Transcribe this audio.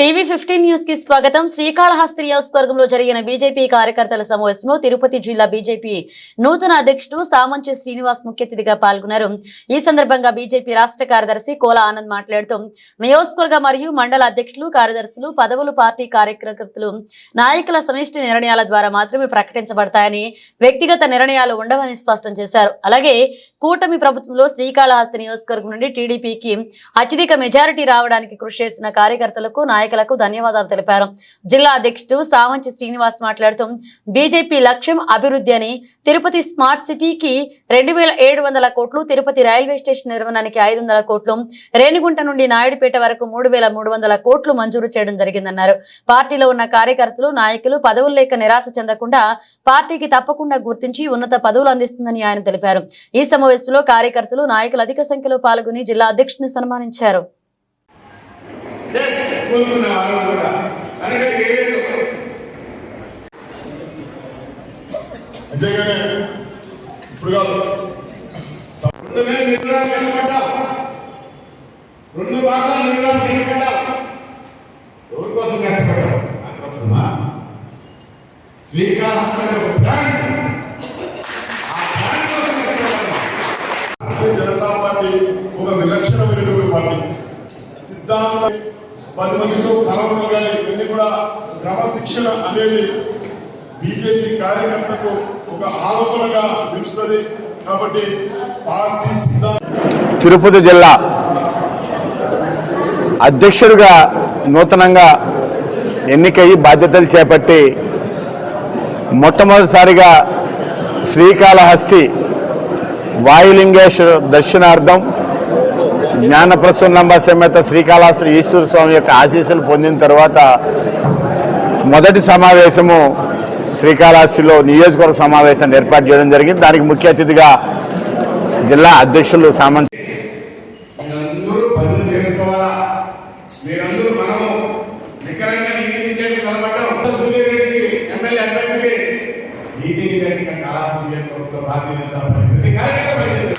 TV fifteen న్యూస్కి స్వాగతం. శ్రీకాళహస్తి నియోజకవర్గంలో జరిగిన బీజేపీ కార్యకర్తల సమావేశంలో తిరుపతి జిల్లా బీజేపీ నూతన అధ్యక్షుడు సామంచి శ్రీనివాస్ ముఖ్య అతిథిగా పాల్గొన్నారు. ఈ సందర్భంగా బీజేపీ రాష్ట్ర కార్యదర్శి కోల ఆనంద్ మాట్లాడుతూ నియోజకవర్గ మరియు మండల అధ్యక్షులు కార్యదర్శులు పదవులు పార్టీ కార్యకర్తలు నాయకుల సమిష్టి నిర్ణయాల ద్వారా మాత్రమే ప్రకటించబడతాయని వ్యక్తిగత నిర్ణయాలు ఉండవని స్పష్టం చేశారు. అలాగే కూటమి ప్రభుత్వంలో శ్రీకాళహస్తి నియోజకవర్గం నుండి టీడీపీకి అత్యధిక మెజారిటీ రావడానికి కృషి చేసిన కార్యకర్తలకు నాయకులకు ధన్యవాదాలు తెలిపారు. జిల్లా అధ్యక్షుడు సావంచి శ్రీనివాస్ మాట్లాడుతూ బీజేపీ లక్ష్యం అభివృద్ధి అని తిరుపతి స్మార్ట్ సిటీకి రెండు వేల ఏడు వందల కోట్లు తిరుపతి రైల్వే స్టేషన్ నిర్మాణానికి ఐదు వందల కోట్లు రేణిగుంట నుండి నాయుడుపేట వరకు మూడు వేల మూడు వందల కోట్లు మంజూరు చేయడం జరిగిందన్నారు. పార్టీలో ఉన్న కార్యకర్తలు నాయకులు పదవులు లేక నిరాశ చెందకుండా పార్టీకి తప్పకుండా గుర్తించి ఉన్నత పదవులు అందిస్తుందని ఆయన తెలిపారు. ఈ సమావేశంలో కార్యకర్తలు నాయకులు అధిక సంఖ్యలో పాల్గొని జిల్లా అధ్యక్షుడిని సన్మానించారు. రెండు ఎవరి కోసం అందుకోసమా శ్రీకాళహస్తి ఒక బ్రాండ్ భారతీయ జనతా పార్టీ ఒక విలక్షణమైనటువంటి పార్టీ. సిద్ధాంతం పది మందితో కలవడం కానీ ఇవన్నీ కూడా క్రమశిక్షణ అనేది బీజేపీ కార్యకర్తకు ఒక ఆలోచనగా పిలుస్తుంది కాబట్టి పార్టీ సిద్ధాంతం తిరుపతి జిల్లా అధ్యక్షుడిగా నూతనంగా ఎన్నికయ్యి బాధ్యతలు చేపట్టి మొట్టమొదటిసారిగా శ్రీకాళహస్తి వాయులింగేశ్వర దర్శనార్థం జ్ఞానప్రసన్నంబ సమేత శ్రీకాళహస్తి ఈశ్వర స్వామి యొక్క ఆశీస్సులు పొందిన తర్వాత మొదటి సమావేశము శ్రీకాళహస్తిలో నియోజకవర్గ సమావేశాన్ని ఏర్పాటు చేయడం జరిగింది. దానికి ముఖ్య అతిథిగా జిల్లా అధ్యక్షులు సామంత్ మీరందరూ మనము నికరంగా ఎమ్మెల్యే అభ్యర్థికి నీతి నిజానికి కాలాసం భారతీయ జనతా పార్టీ ప్రతి కార్యక్రమం